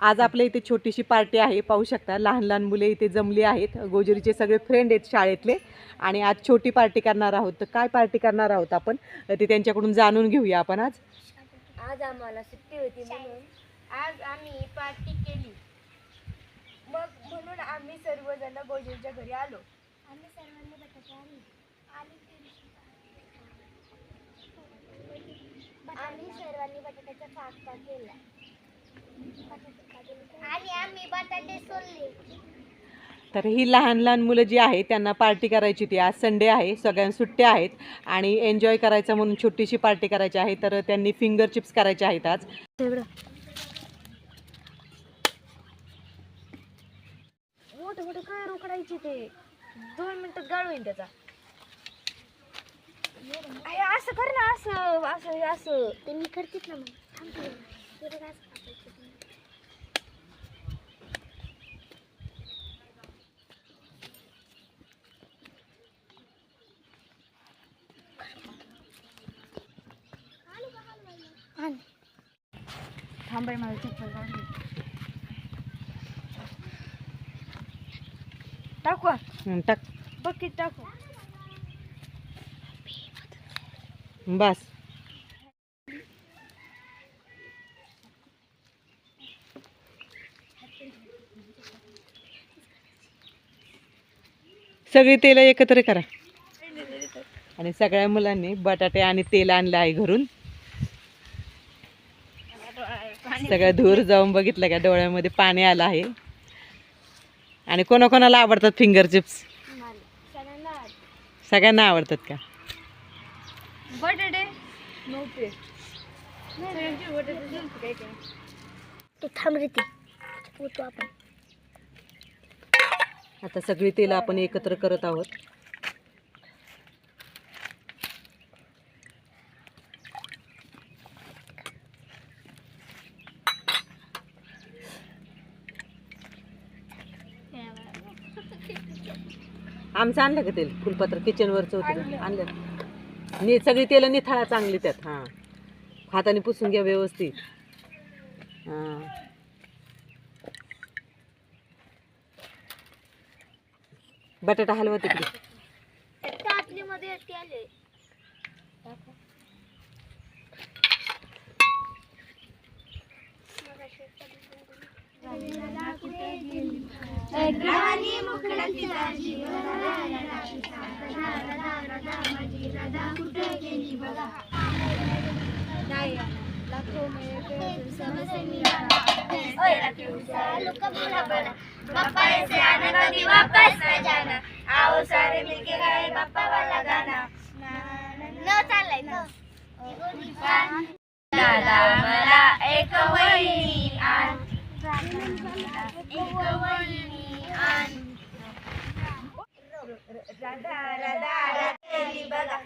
आज आपल्या इथे छोटीशी पार्टी आहे पाहू शकता. लहान लहान मुले इथे जमली आहेत. गोजरीचे सगळे फ्रेंड आहेत शाळेतले. आणि आज छोटी पार्टी करणार आहोत. तर काय पार्टी करणार आहोत आपण? ते त्यांच्याकडून जाणून घेऊया आपण आज. आज आम्हाला सुट्टी होती म्हणून आज आम्ही पार्टी केली. मग म्हणून आम्ही सर्वजण गोजींच्या घरी आलो. आम्ही सर्वांनी बटाटे आम्ही सर्वांनी बटाट्याचा केला आणि आम्ही बटाटे सोलले तर ही लहान लहान मुलं जी आहे त्यांना पार्टी करायची होती. आज संडे आहे सगळ्यांना सुट्ट्या आहेत आणि एन्जॉय करायचं म्हणून छोटीशी पार्टी करायची आहे तर त्यांनी फिंगर चिप्स करायचे आहेत आज. मोठे मोठे काय रोकडायचे ते? दोन मिनिटात गाळू येईन त्याचा अरे असं कर ना असं असं असं. ते मी करतेच ना मग. थांबाय मला चप्पल काढली टाकू टाक. बकेट टाकू. बस. सगळी तेल एकत्र करा. आणि सगळ्या मुलांनी बटाटे आणि तेल आणलं आहे घरून. सगळं दूर जाऊन बघितलं का? डोळ्यामध्ये पाणी आलं आहे. आणि कोणाकोणाला आवडतात फिंगर चिप्स सगळ्यांना आवडतात का? बटाटे. नव्हते. काय काय. तू थांब रे ती. पोहतो आपण. आता सगळी तेल आपण एकत्र करत आहोत. आमचं आणलं का तेल? फुलपत्र किचनवरचं होतं ते. आणलं. नी सगळी तेल निथळा चांगली त्यात हां. हाताने पुसून घ्या व्यवस्थित. हां. बटाटा हलवा तिकडे. ताटलीमध्ये ते आले पापा ऐसे कभी वापस न जाना आओ सारे मिलके गाए वाला गाना न न. दादा मला एक वहिनी आण एक वहिनी आण राधा बघा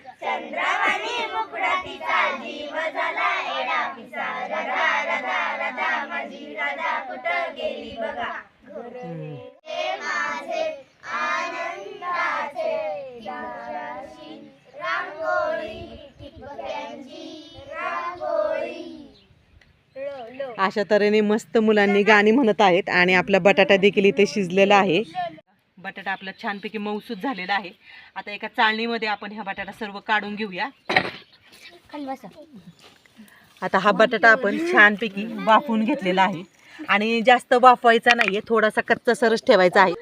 जीव झाला एडा पिसा राधा राधा राधा माझी राधा कुठं गेली बघा माझे आनंदाचे दाराशी रांगोळी रांगोळी अशा तऱ्हेने मस्त मुलांनी गाणी म्हणत आहेत आणि आपला बटाटा देखील इथे शिजलेला आहे. बटाटा आपला छानपैकी मऊसूद झालेला आहे. आता एका चाळणीमध्ये आपण ह्या बटाटा सर्व काढून घेऊया. आता हा बटाटा आपण छानपैकी वाफवून घेतलेला आहे. आणि जास्त वाफवायचा नाहीये थोडासा कच्चा सरस ठेवायचा आहे.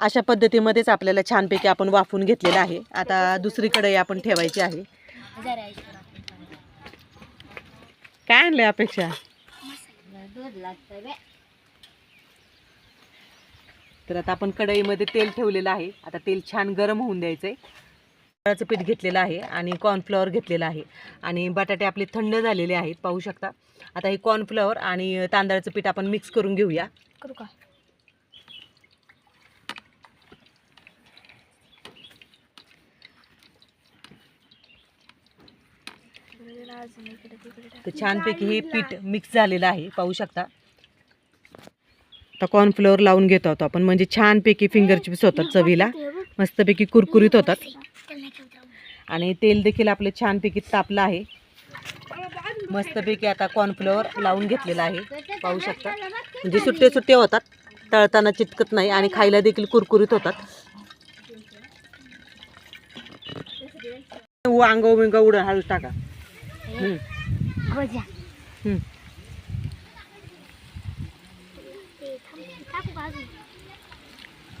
अशा पद्धतीमध्येच आपल्याला छानपैकी आपण वाफवून घेतलेला आहे. आता दुसरी कढई आपण ठेवायची आहे. काय आणलंय अपेक्षा? तर आता आपण कढईमध्ये तेल ठेवलेलं आहे. आता तेल छान गरम होऊन द्यायचं आहे तांदळाचं पीठ घेतलेलं आहे आणि कॉर्नफ्लॉवर घेतलेलं आहे. आणि बटाटे आपले थंड झालेले आहेत पाहू शकता. आता हे कॉर्नफ्लॉवर आणि तांदळाचं पीठ आपण मिक्स करून घेऊया. करू का? तर छानपैकी हे पीठ मिक्स झालेलं आहे पाहू शकता. आता कॉर्नफ्लोअर लावून घेत आहोत आपण. म्हणजे छानपैकी फिंगर चिप्स होतात चवीला मस्तपैकी कुरकुरीत होतात. आणि तेल देखील आपलं छानपैकी तापलं आहे. मस्तपैकी आता कॉर्नफ्लोअर लावून घेतलेलं आहे. पाहू शकता. म्हणजे सुट्टे सुट्टे होतात. तळताना चिटकत नाही आणि खायला देखील कुरकुरीत होतात. वांग बिंग उडं हळूच टाका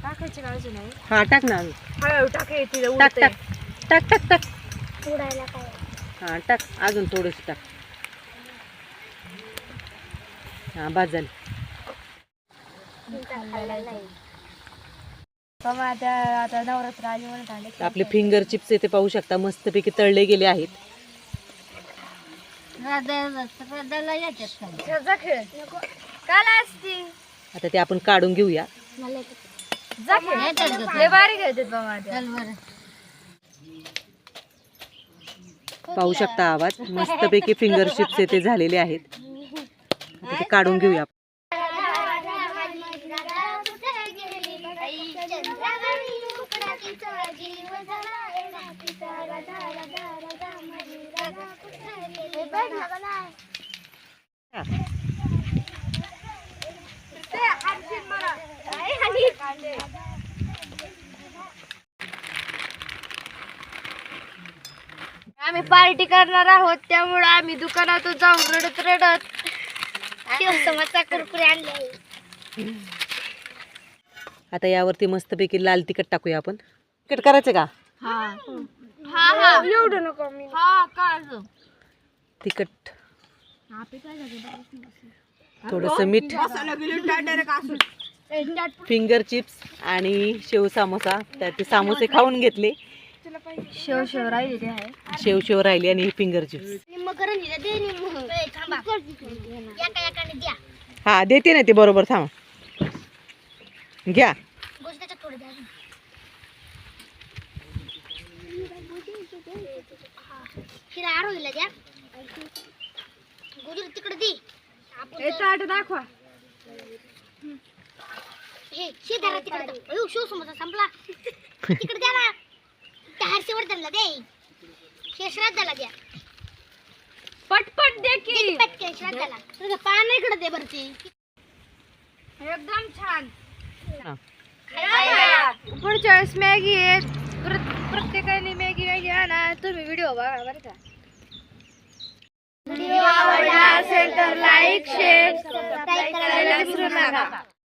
टाकायची काळजी नाही. हा टाक ना हळूहळू टाक टाक टाक. टाक टाक उडायला काय? हा टाक. अजून थोडंसं टाक. हा बाद झाली. आता आता नवरात्र आली म्हणत आले आपले फिंगर चिप्स इथे पाहू शकता. मस्तपैकी तळले गेले आहेत. काल असती आता ते आपण काढून घेऊया. लय पाहू शकता आवाज. मस्तपैकी फिंगर चिप्स इथे झालेले आहेत. आता ते काढून घेऊया. आम्ही पार्टी करणार आहोत त्यामुळे आम्ही दुकानातून जाऊन रडत रडत. शिवसमाचा कुरकुरे आणले. आता यावरती मस्तपैकी लाल तिखट टाकूया आपण. तिखट करायचं का? हा. हा एवढं नको मी. हा काय तिखट थोडस मीठ. फिंगर चिप्स आणि शेव समोसा. तर ते समोसे खाऊन घेतले. शेव शेव राहिलेली आहे. शेव शेव राहिले आणि फिंगर चिप्स. निम्म करून दिलं दे निम्म थांबा एका एकाने द्या हा देते ना ते बरोबर थांबा. घ्या. तिकडे दाखवा. हे शेजारा तिकडे अयो शिव समोसा संपला. तिकडे द्या ना. त्या हर्षवर्धनला दे. द्या. पटपट दे की. श्राद्धाला. तुझं पान इकडे दे बरं ते. एकदम छान. हा. पुढच्या वेळेस मॅगी आहे प्रत- प्रत्येकाने मॅगी मॅगी आणा. तुम्ही व्हिडिओ बघा बरं का. व्हिडिओ आवडला असेल तर लाईक शेअर करायला विसरू नका.